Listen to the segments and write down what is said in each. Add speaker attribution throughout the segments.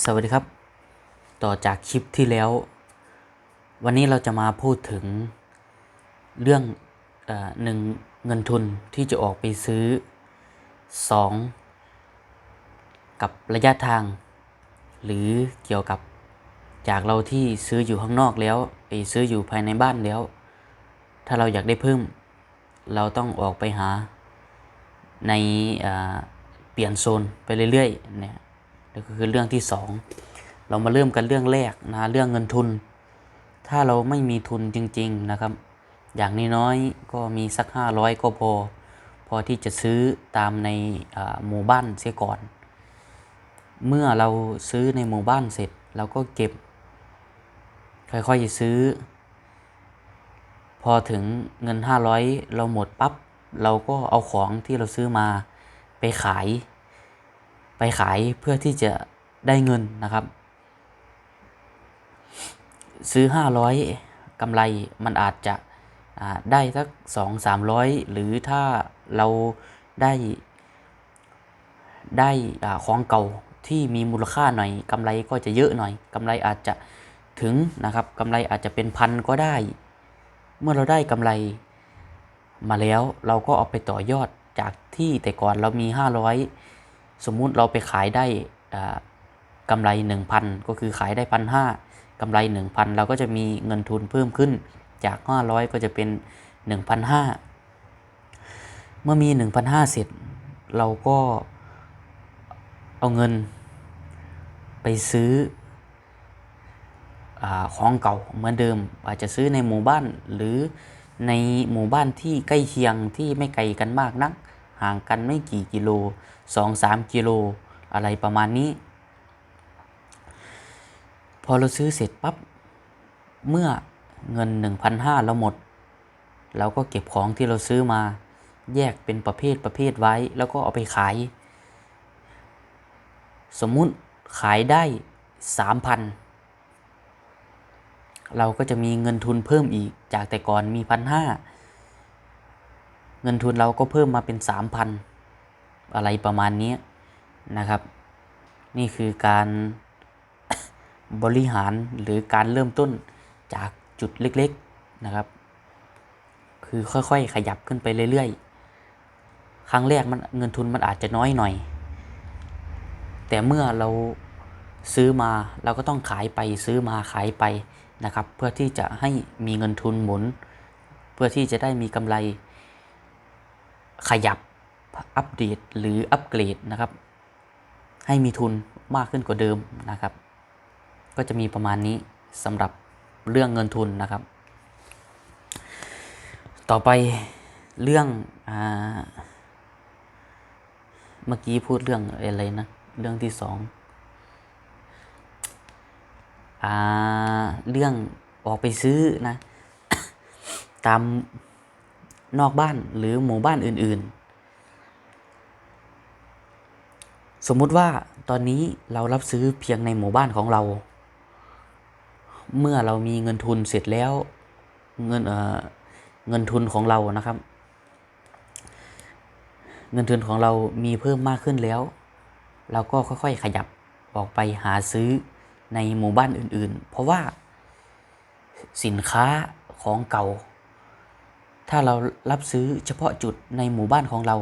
Speaker 1: สวัสดีครับ ต่อจากคลิปที่แล้ว วันนี้เราจะมาพูดถึงเรื่องอหนึ่งเงินทุนที่จะออกไปซื้อสองกับระยะทาง หรือเกี่ยวกับจากเราที่ซื้ออยู่ข้างนอกแล้วไปซื้ออยู่ภายในบ้านแล้ว ถ้าเราอยากได้เพิ่ม เราต้องออกไปหาในเปลี่ยนโซนไปเรื่อยๆเนี่ย นั่นก็คือเรื่องที่สองเรามาเริ่มกันเรื่องแรกนะเรื่องเงินทุน ถ้าเราไม่มีทุนจริง ๆนะครับ อย่างน้อยๆก็มีสักห้าร้อยก็พอ พอที่จะซื้อตามในหมู่บ้านเสียก่อน เมื่อเราซื้อในหมู่บ้านเสร็จเราก็เก็บ ค่อยๆซื้อ พอถึงเงิน 500 เราหมดปับ๊บเราก็เอาของที่เราซื้อมาไปขาย ไปขายเพื่อที่จะได้เงินนะครับ ซื้อ 500กำไรมันอาจจะได้สักสองสามร้อยหรือถ้าเราได้ได้ของเก่าที่มีมูลค่าหน่อยกำไรก็จะเยอะหน่อยกำไรอาจจะถึงนะครับกำไรอาจจะเป็นพันก็ได้ เมื่อเราได้กำไรมาแล้วเราก็เอาไปต่อยอดจากที่แต่ก่อนเรามี 500 สมมุติเราไปขายได้อ่ากำไร 1,000 ก็คือขายได้พันห้ากำไร 1,000 เราก็จะมีเงินทุนเพิ่มขึ้นจาก 500 ก็จะเป็น 1,500 เมื่อมี 1,500 เสร็จ เราก็เอาเงินไปซื้ออของเก่าเหมือนเดิม อาจจะซื้อในหมู่บ้านหรือในหมู่บ้านที่ใกล้เคียงที่ไม่ไกลกันมากนัก ห่างกันไม่กี่กิโล 2-3 กิโล อะไรประมาณนี้ พอเราซื้อเสร็จปั๊บ เมื่อเงิน 1,500เราหมด เราก็เก็บของที่เราซื้อมา แยกเป็นประเภทประเภทไว้ แล้วก็เอาไปขาย สมมุติขายได้ 3,000 เราก็จะมีเงินทุนเพิ่มอีกจากแต่ก่อนมีพันห้า เงินทุนเราก็เพิ่มมาเป็น 3,000 อะไรประมาณนี้นะครับ นี่คือการบริหารหรือการเริ่มต้นจากจุดเล็กๆนะครับ คือค่อยๆขยับขึ้นไปเรื่อยๆ ครั้งแรกมันเงินทุนมันอาจจะน้อยหน่อย แต่เมื่อเราซื้อมาเราก็ต้องขายไปซื้อมาขายไปนะครับ เพื่อที่จะให้มีเงินทุนหมุน เพื่อที่จะได้มีกำไร ขยับอัปเดตหรืออัปเกรดนะครับ ให้มีทุนมากขึ้นกว่าเดิมนะครับ ก็จะมีประมาณนี้สำหรับเรื่องเงินทุนนะครับ ต่อไปเรื่องอเมื่อกี้พูดเรื่องอะไรนะ เรื่องที่สองอาเรื่องออกไปซื้อนะ ตาม นอกบ้านหรือหมู่บ้านอื่นๆ สมมุติว่าตอนนี้เรารับซื้อเพียงในหมู่บ้านของเรา เมื่อเรามีเงินทุนเสร็จแล้วเงินเอ่อเงินทุนของเรานะครับ เงินทุนของเรามีเพิ่มมากขึ้นแล้ว เราก็ค่อยๆขยับออกไปหาซื้อในหมู่บ้านอื่นๆ เพราะว่าสินค้าของเก่า ถ้าเรารับซื้อเฉพาะจุดในหมู่บ้านของเรา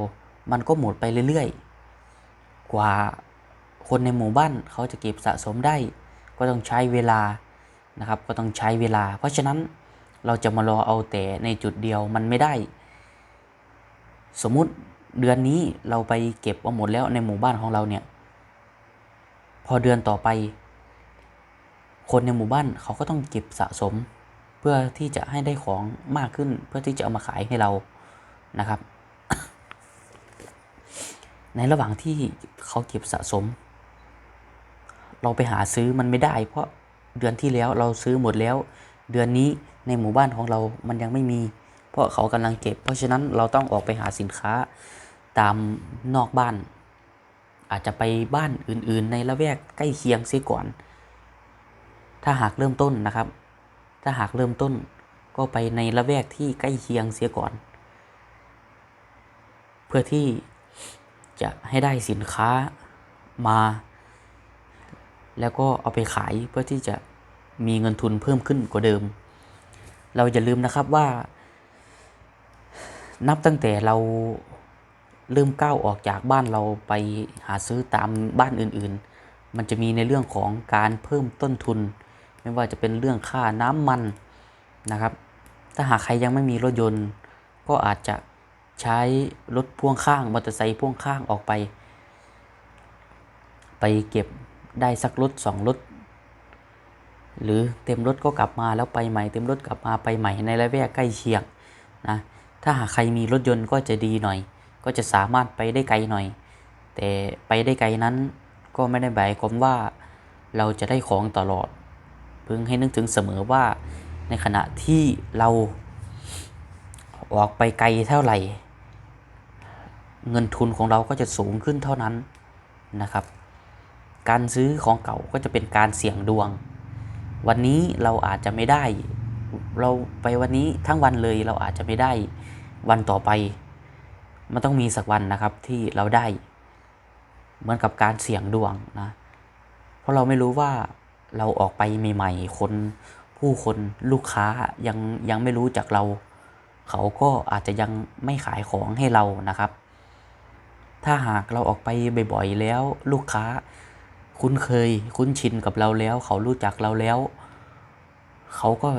Speaker 1: มันก็หมดไปเรื่อยๆ กว่าคนในหมู่บ้านเขาจะเก็บสะสมได้ ก็ต้องใช้เวลานะครับ ก็ต้องใช้เวลา เพราะฉะนั้นเราจะมารอเอาแต่ในจุดเดียวมันไม่ได้ สมมุติเดือนนี้เราไปเก็บเอาหมดแล้วในหมู่บ้านของเราเนี่ย พอเดือนต่อไป คนในหมู่บ้านเขาก็ต้องเก็บสะสม เพื่อที่จะให้ได้ของมากขึ้น เพื่อที่จะเอามาขายให้เรานะครับ ในระหว่างที่เขาเก็บสะสม เราไปหาซื้อมันไม่ได้ เพราะเดือนที่แล้วเราซื้อหมดแล้ว เดือนนี้ในหมู่บ้านของเรามันยังไม่มี เพราะเขากำลังเก็บ เพราะฉะนั้นเราต้องออกไปหาสินค้าตามนอกบ้าน อาจจะไปบ้านอื่นๆ ในละแวกใกล้เคียงเสียก่อน ถ้าหากเริ่มต้นนะครับ ถ้าหากเริ่มต้นก็ไปในละแวกที่ใกล้เคียงเสียก่อน เพื่อที่จะให้ได้สินค้ามา แล้วก็เอาไปขายเพื่อที่จะมีเงินทุนเพิ่มขึ้นกว่าเดิม เราอย่าลืมนะครับว่า นับตั้งแต่เราเริ่มก้าวออกจากบ้านเราไปหาซื้อตามบ้านอื่นๆ มันจะมีในเรื่องของการเพิ่มต้นทุน ไม่ว่าจะเป็นเรื่องค่าน้ำมันนะครับ ถ้าหากใครยังไม่มีรถยนต์ ก็อาจจะใช้รถพ่วงข้างมอเตอร์ไซค์พ่วงข้างออกไป ไปเก็บได้สักรถสองรถหรือเต็มรถก็กลับมาแล้วไปใหม่เต็มรถกลับมาไปใหม่ในระแวกใกล้เคียงนะถ้าหากใครมีรถยนต์ก็จะดีหน่อย ก็จะสามารถไปได้ไกลหน่อย แต่ไปได้ไกลนั้นก็ไม่ได้หมายความว่าเราจะได้ของตลอด พิ่งให้นึกถึงเสมอว่า ในขณะที่เราออกไปไกลเท่าไหร่ เงินทุนของเราก็จะสูงขึ้นเท่านั้นนะครับ การซื้อของเก่าก็จะเป็นการเสี่ยงดวง วันนี้เราอาจจะไม่ได้ เราไปวันนี้ทั้งวันเลยเราอาจจะไม่ได้วันต่อไป มันต้องมีสักวันนะครับที่เราได้ เหมือนกับการเสี่ยงดวงนะ เพราะเราไม่รู้ว่า เราออกไปใหม่ๆ คนผู้คนลูกค้ายังยังไม่รู้จักเรา เขาก็อาจจะยังไม่ขายของให้เรานะครับ ถ้าหากเราออกไปบ่อยๆแล้วลูกค้า คุ้นเคยคุ้นชินกับเราแล้ว เขารู้จักเราแล้ว เขาก็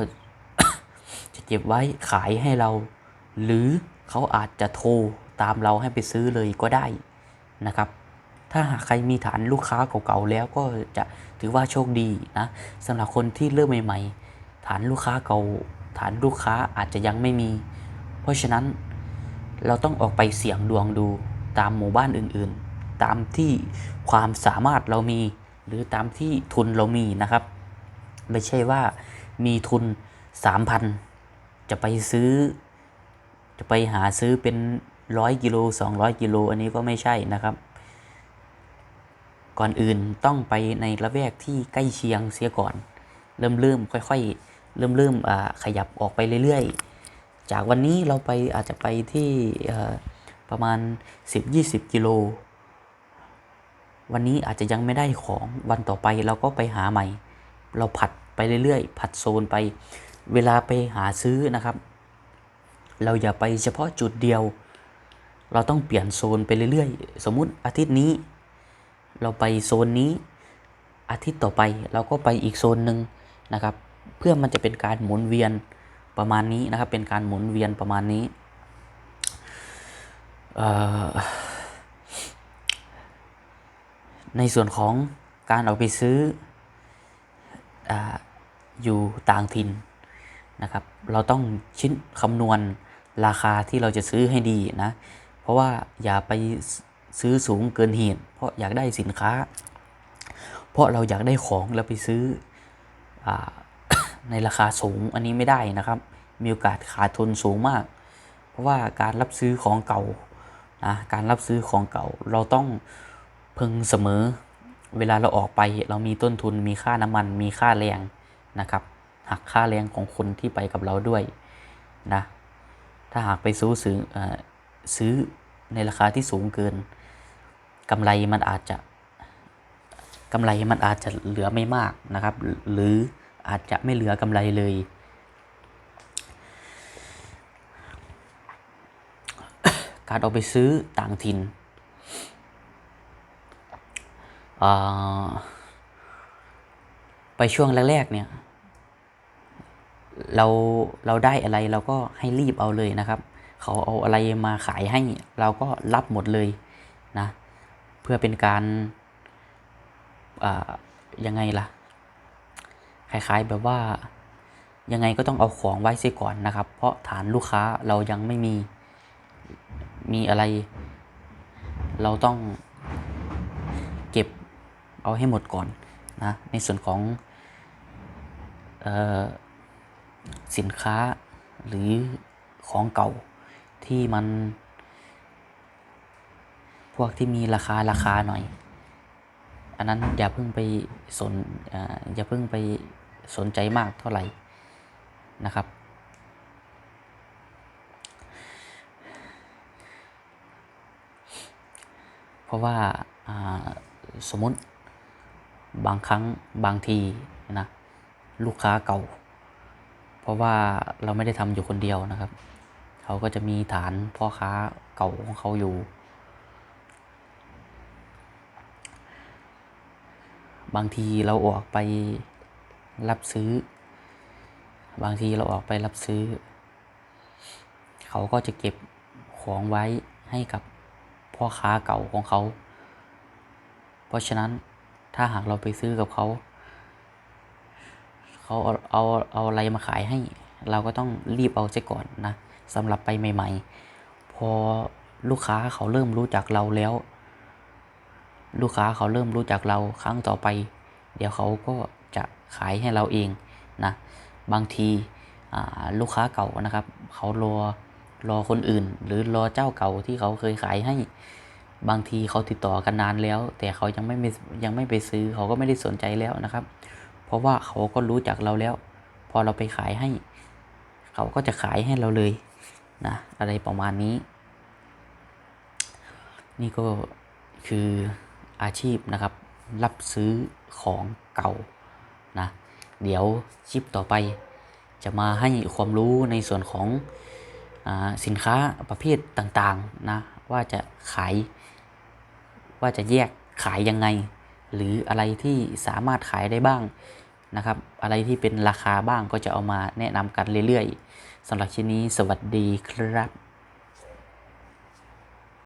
Speaker 1: จะเก็บไว้ขายให้เรา หรือเขาอาจจะโทรตามเราให้ไปซื้อเลยก็ได้นะครับ ถ้าหากใครมีฐานลูกค้าเก่าๆแล้วก็จะถือว่าโชคดีนะสำหรับคนที่เริ่มใหม่ ๆ ฐานลูกค้าเก่า ฐานลูกค้าอาจจะยังไม่มี เพราะฉะนั้นเราต้องออกไปเสี่ยงดวงดูตามหมู่บ้านอื่นๆ ตามที่ความสามารถเรามี หรือตามที่ทุนเรามีนะครับ ไม่ใช่ว่ามีทุน 3,000 จะไปซื้อ จะไปหาซื้อเป็นร้อยกิโล200 กิโล อันนี้ก็ไม่ใช่นะครับ ก่อนอื่นต้องไปในละแวกที่ใกล้เคียงเสียก่อน เริ่มเริ่มค่อยๆ เริ่มเริ่มขยับออกไปเรื่อยๆ จากวันนี้เราไปอาจจะไปที่ประมาณ 10-20 กิโล วันนี้อาจจะยังไม่ได้ของวันต่อไปเราก็ไปหาใหม่ เราผัดไปเรื่อยๆ ผัดโซนไป เวลาไปหาซื้อนะครับ เราอย่าไปเฉพาะจุดเดียว เราต้องเปลี่ยนโซนไปเรื่อยๆ สมมุติอาทิตย์นี้ เราไปโซนนี้อาทิตย์ต่อไปเราก็ไปอีกโซนหนึ่งนะครับ เพื่อมันจะเป็นการหมุนเวียนประมาณนี้นะครับ เป็นการหมุนเวียนประมาณนี้ในส่วนของการเอาไปซื้อออยู่ต่างถิ่นนะครับ เราต้องชิ้นคำนวณราคาที่เราจะซื้อให้ดีนะ เพราะว่าอย่าไป ซื้อสูงเกินเหตุ เพราะอยากได้สินค้า เพราะเราอยากได้ของเราไปซื้ออในราคาสูงอันนี้ไม่ได้นะครับ มีโอกาสขาดทุนสูงมาก เพราะว่าการรับซื้อของเก่านะการรับซื้อของเก่าเราต้องพึงเสมอ เวลาเราออกไปเรามีต้นทุนมีค่าน้ำมันมีค่าแรงนะครับหักค่าแรงของคนที่ไปกับเราด้วยนะถ้าหากไปซื้อซื้อเออซื้อในราคาที่สูงเกิน กำไรมันอาจจะกำไรมันอาจจะเหลือไม่มากนะครับ หรืออาจจะไม่เหลือกำไรเลย การออกไปซื้อต่างถิ่นเอ่อไปช่วงแรกๆเนี่ยเราเราได้อะไรเราก็ให้รีบเอาเลยนะครับ เขาเอาอะไรมาขายให้เราก็รับหมดเลยนะ พื่อเป็นการยังไงล่ะ คล้ายๆแบบว่ายังไงก็ต้องเอาของไว้เสียก่อนนะครับ เพราะฐานลูกค้าเรายังไม่มีมีอะไร เราต้องเก็บเอาให้หมดก่อนนะในส่วนของออสินค้าหรือของเก่าที่มัน วกที่มีราคาราคาหน่อย อันนั้นอย่าเพิ่งไปสนออย่าเพิ่งไปสนใจมากเท่าไหร่นะครับ เพราะว่าอ่าสมมติบางครั้งบางทีนะลูกค้าเก่า เพราะว่าเราไม่ได้ทำอยู่คนเดียวนะครับ เขาก็จะมีฐานพ่อค้าเก่าของเขาอยู่ บางทีเราออกไปรับซื้อ บางทีเราออกไปรับซื้อ เขาก็จะเก็บของไว้ให้กับพ่อค้าเก่าของเขา เพราะฉะนั้นถ้าหากเราไปซื้อกับเขา เขาเอาเอาเอาอะไรมาขายให้ เราก็ต้องรีบเอาเสียก่อนนะสำหรับไปใหม่ ๆ พอลูกค้าเขาเริ่มรู้จักเราแล้ว ลูกค้าเขาเริ่มรู้จักเราครั้งต่อไป เดี๋ยวเขาก็จะขายให้เราเองนะบางทีลูกค้าเก่านะครับ เขารอรอคนอื่น หรือรอเจ้าเก่าที่เขาเคยขายให้บางทีเขาติดต่อกันนานแล้ว แต่เขายังไม่ยังไม่ไปซื้อเขาก็ไม่ได้สนใจแล้วนะครับ เพราะว่าเขาก็รู้จักเราแล้ว พอเราไปขายให้ เขาก็จะขายให้เราเลยนะอะไรประมาณนี้ นี่ก็คือ อาชีพนะครับ รับซื้อของเก่านะเดี๋ยวคลิปต่อไป จะมาให้ความรู้ในส่วนของอสินค้าประเภทต่างๆนะว่าจะขาย ว่าจะแยกขายยังไง หรืออะไรที่สามารถขายได้บ้างนะครับ อะไรที่เป็นราคาบ้างก็จะเอามาแนะนำกันเรื่อยๆสำหรับชิ้นนี้สวัสดีครับ